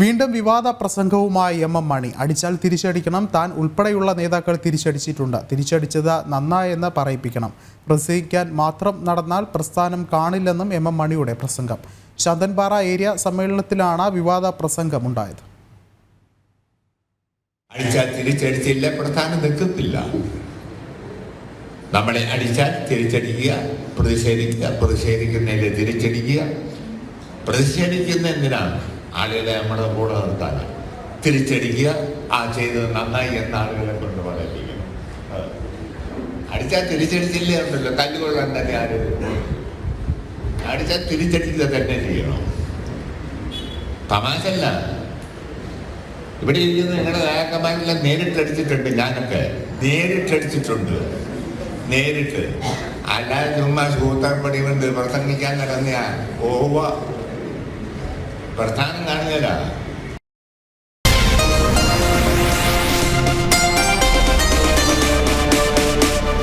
വീണ്ടും വിവാദ പ്രസംഗവുമായി M M മണി. അടിച്ചാൽ തിരിച്ചടിക്കണം. താൻ ഉൾപ്പെടെയുള്ള നേതാക്കൾ തിരിച്ചടിച്ചിട്ടുണ്ട്. തിരിച്ചടിച്ചത് നന്നായെന്ന് പറയിപ്പിക്കണം. പ്രസംഗിക്കാൻ മാത്രം നടന്നാൽ പ്രസ്ഥാനം കാണില്ലെന്നും എം എം മണിയുടെ പ്രസംഗം. ശാന്തൻപാറ ഏരിയ സമ്മേളനത്തിലാണ് വിവാദ പ്രസംഗം ഉണ്ടായത്. അടിച്ചാൽ തിരിച്ചടിച്ചില്ല പ്രസ്ഥാനം നിൽക്കത്തില്ല. നമ്മളെ അടിച്ചാൽ തിരിച്ചടിക്കുക പ്രതിഷേധിക്കുക പ്രതിഷേധിക്കുന്നതിൽ തിരിച്ചടിക്കുക. പ്രതിഷേധിക്കുന്ന എന്തിനാണ്? ആളുകളെ നമ്മുടെ കൂടെ നിർത്താൻ. തിരിച്ചടിക്കുക ആ ചെയ്തത് നന്നായി എന്ന ആളുകളെ കൊണ്ട് പറയിപ്പിക്കണം. അടിച്ചാൽ തിരിച്ചടിച്ചില്ലേ ഉണ്ടല്ലോ തല്ലുകൊള്ളാൻ തന്നെ ആരും അടിച്ചാൽ തിരിച്ചടിക്കുക തന്നെ ചെയ്യണം. തമാശല്ല ഇവിടെ ഇരിക്കുന്ന നിങ്ങളുടെ നേതാക്കന്മാരെല്ലാം നേരിട്ടടിച്ചിട്ടുണ്ട് ഞാനൊക്കെ നേരിട്ടടിച്ചിട്ടുണ്ട്. നേരിട്ട്. അല്ലാതെ ചുമ്മാ സൂത്രപ്പടി കൊണ്ട് പ്രസംഗിക്കാൻ നടന്നിയാ. ഓവ. പ്രസ്ഥാനം കാണുകയില്ല